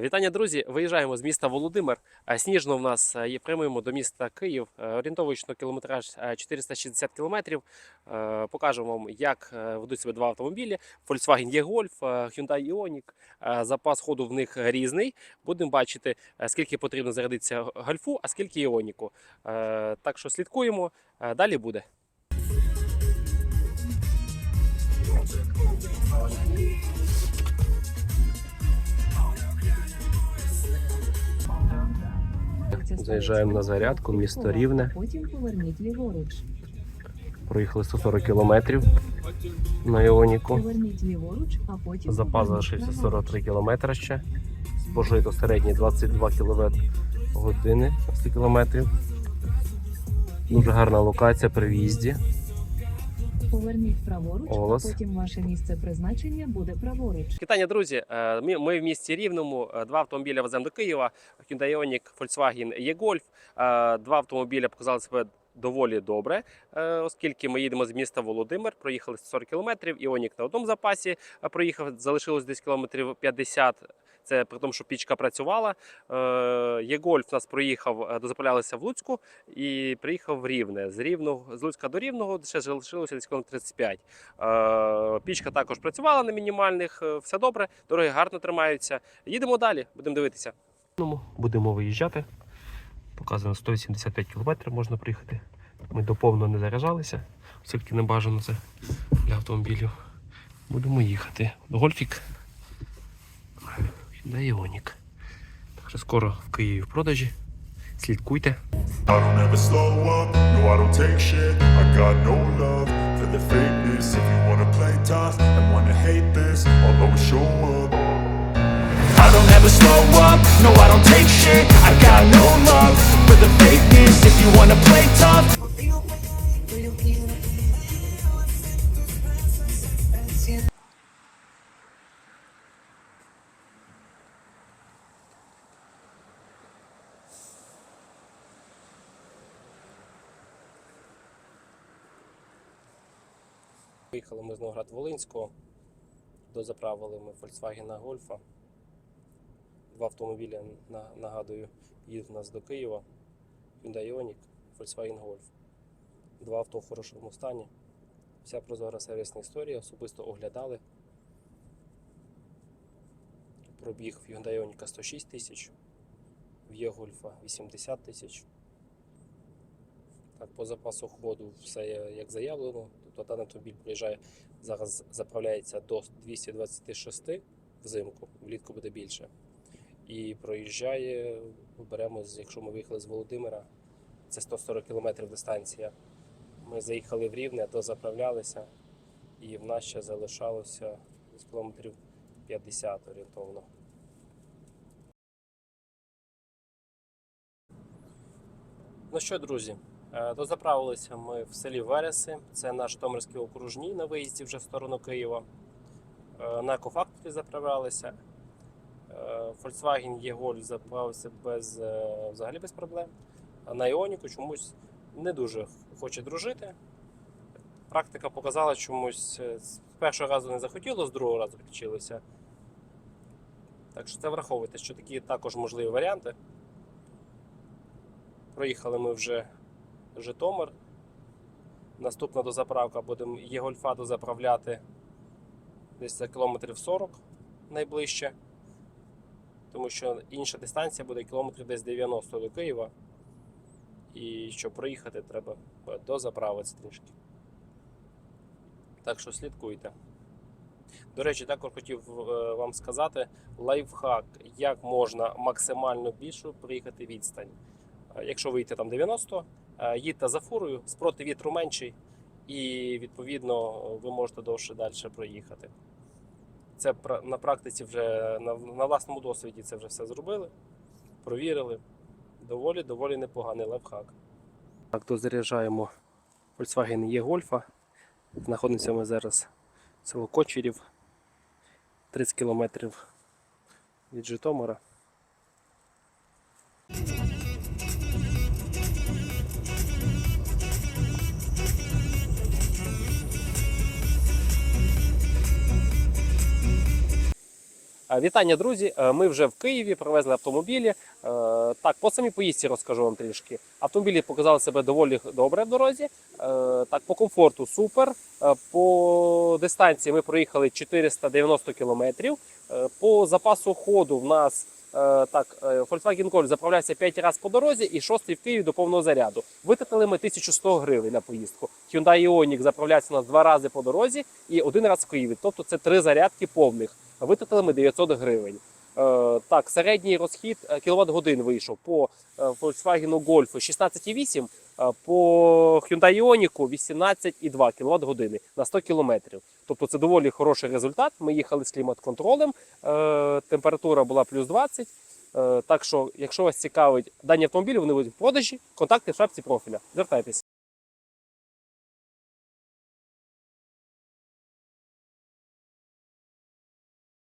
Вітання, друзі! Виїжджаємо з міста Володимир. Е, Сніжно в нас е, є прямуємо до міста Київ. Е, Орієнтовочно кілометраж е, 460 кілометрів. Покажемо вам, як ведуть себе два автомобілі: Volkswagen E-Golf, е, Hyundai Ioniq. Запас ходу в них різний. Будемо бачити, скільки потрібно зарядитися гольфу, а скільки іоніку. Так що слідкуємо. Далі буде. Заїжджаємо на зарядку, місто Рівне. Проїхали 140 кілометрів на Іоніку. Залишився 43 кілометри ще. Спожито середні 22 кВт години 100 кілометрів. Дуже гарна локація при в'їзді. Поверніть праворуч, Олес. а потім ваше місце призначення буде праворуч. Вітання, друзі! Е, Ми, ми в місті Рівному. Е, Два автомобіля веземо до Києва. Hyundai Ioniq, Volkswagen E-Golf. Е, Два автомобіля показали себе доволі добре, оскільки ми їдемо з міста Володимир, проїхали 40 кілометрів. Іонік на одному запасі проїхав, залишилось десь кілометрів 50. Це при тому, що пічка працювала. Є-Гольф нас проїхав, е, дозаправлялися в Луцьку і приїхав в Рівне. З Рівного, з Луцька до Рівного ще залишилося десь кілометрів 35. Е, Пічка також працювала на мінімальних, е, все добре, дороги гарно тримаються. Їдемо далі, будемо дивитися. Будемо виїжджати. Показано 185 км можна приїхати. Ми до повного не заряджалися, оскільки не бажано це для автомобілів. Будемо їхати. Гольфік. Да Іонік. Так що скоро в Києві в продажі. Слідкуйте. I don't ever slow up, no I don't take shit I got no love for the fakeness If you wanna play tough Поїхали ми з Новоград Волинського. Дозаправили ми Volkswagen Гольфа. Два автомобілі, нагадую, їдуть у нас до Києва. Hyundai Ioniq, Volkswagen Golf. Два авто в хорошому стані. Вся прозора сервісна історія, особисто оглядали. Пробіг в Hyundai Ioniq 106 тисяч, в Є-Гольфа 80 тисяч. Так, по запасу ходу все як заявлено. Тобто даний автомобіль приїжджає зараз заправляється до 226 взимку, влітку буде більше. І проїжджає, беремо, якщо ми виїхали з Володимира, це 140 км дистанція. Ми заїхали в Рівне, дозаправлялися, і в нас ще залишалося десь кілометрів 50 орієнтовно. Ну що, друзі, дозаправилися ми в селі Вереси. Це наш Томерський окружній на виїзді вже в сторону Києва. Е, На екофакторі заправлялися. Е, Volkswagen E-Golf заправився без, е, взагалі без проблем. А на Іоніку чомусь не дуже хоче дружити. Практика показала чомусь е, з першого разу не захотіло, з другого разу підключилося. Так що це враховуйте, що такі також можливі варіанти. Проїхали ми вже Житомир. Наступна дозаправка будемо Єгольфа дозаправляти десь за кілометрів 40 найближче. Тому що інша дистанція буде кілометрів десь 90 до Києва. І щоб проїхати, треба дозаправитися трішки. Так що слідкуйте. До речі, також хотів е, вам сказати лайфхак, як можна максимально більшу проїхати відстань. Е, Якщо вийти там 90, е, їдьте за фурою, спроти вітру менший, і відповідно ви можете довше далі проїхати. Це на практиці вже на, на власному досвіді це вже все зробили, провірили. Доволі доволі непоганий лайфхак. Так, дозаряджаємо Volkswagen E-Golf. Знаходимося ми зараз в село Кочерів, 30 кілометрів від Житомира. Вітання, друзі! Е, Ми вже в Києві привезли автомобілі. Е, Так, по самій поїздці розкажу вам трішки. Автомобілі показали себе доволі добре в дорозі. Е, Так, по комфорту супер. Е, По дистанції ми проїхали 490 кілометрів. Е, По запасу ходу в нас е, так, е, Volkswagen Golf заправлявся 5 разів по дорозі і 6 в Києві до повного заряду. Витратили ми 1100 гривень на поїздку. Hyundai Ioniq заправлявся у нас два рази по дорозі і один раз в Києві. Тобто це три зарядки повних. Витратили ми 900 гривень. Е, так, середній розхід кіловат годин вийшов по е, Volkswagen Golf 16,8, е, по Hyundai Ioniq 18,2 кВт години на 100 км. Тобто це доволі хороший результат. Ми їхали з клімат-контролем, е, температура була плюс 20. Е, Так що, якщо вас цікавить дані автомобілі, вони будуть в продажі. Контакти в шапці профіля. Звертайтеся.